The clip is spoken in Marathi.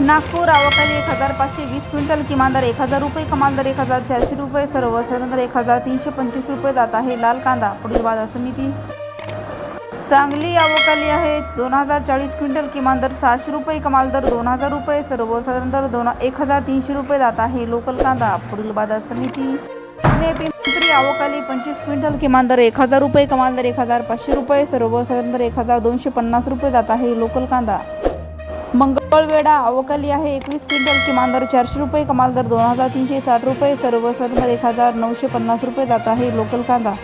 नागपूर आवकाली एक हजार पाचशे वीस क्विंटल किमान दर एक हजार रुपये कमाल दर एक हजार चारशे रुपये सर्व दर एक हजार तीनशे पंचवीस रुपये जात आहे लाल कांदा. पुढील बाजार समिती. सांगली आवकाली आहे दोन हजार चाळीस क्विंटल किमान दर सहाशे रुपये कमाल दर दोन हजार रुपये सर्वसाधारण दर दोन एक हजार तीनशे रुपये जात आहे लोकल कांदा. पुढील बाजार समिती. पुणे पिंपरी आवकाली पंचवीस क्विंटल किमान दर एक हजार रुपये कमाल दर एक हजार पाचशे रुपये सर्वसाधारण दर एक हजार दोनशे पन्नास रुपये जात आहे लोकल कांदा. मंगळवेढा अवकाली आहे. एकवीस क्विंटल किमान दर चारशे रुपये कमाल दर दोन हजार तीनशे साठ रुपये. सर्व दर एक हजार नऊशे पन्नास रुपये जात आहे. लोकल कांदा